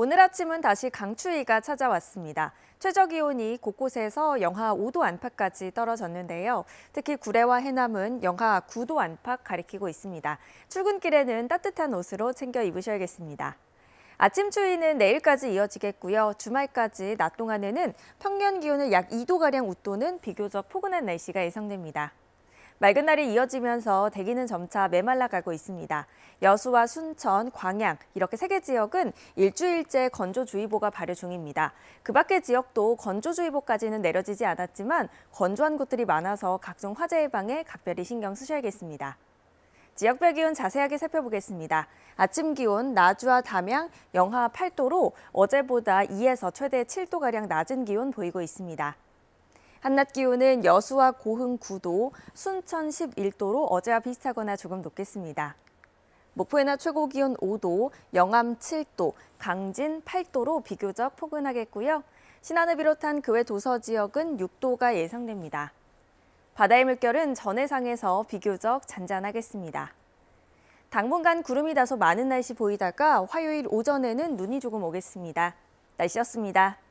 오늘 아침은 다시 강추위가 찾아왔습니다. 최저 기온이 곳곳에서 영하 5도 안팎까지 떨어졌는데요. 특히 구례와 해남은 영하 9도 안팎 가리키고 있습니다. 출근길에는 따뜻한 옷으로 챙겨 입으셔야겠습니다. 아침 추위는 내일까지 이어지겠고요. 주말까지 낮 동안에는 평년 기온을 약 2도가량 웃도는 비교적 포근한 날씨가 예상됩니다. 맑은 날이 이어지면서 대기는 점차 메말라가고 있습니다. 여수와 순천, 광양 이렇게 세 개 지역은 일주일째 건조주의보가 발효 중입니다. 그 밖의 지역도 건조주의보까지는 내려지지 않았지만 건조한 곳들이 많아서 각종 화재 예방에 각별히 신경 쓰셔야겠습니다. 지역별 기온 자세하게 살펴보겠습니다. 아침 기온 나주와 담양 영하 8도로 어제보다 2에서 최대 7도가량 낮은 기온 보이고 있습니다. 한낮 기온은 여수와 고흥 9도, 순천 11도로 어제와 비슷하거나 조금 높겠습니다. 목포의 낮 최고 기온 5도, 영암 7도, 강진 8도로 비교적 포근하겠고요. 신안을 비롯한 그 외 도서 지역은 6도가 예상됩니다. 바다의 물결은 전해상에서 비교적 잔잔하겠습니다. 당분간 구름이 다소 많은 날씨 보이다가 화요일 오전에는 눈이 조금 오겠습니다. 날씨였습니다.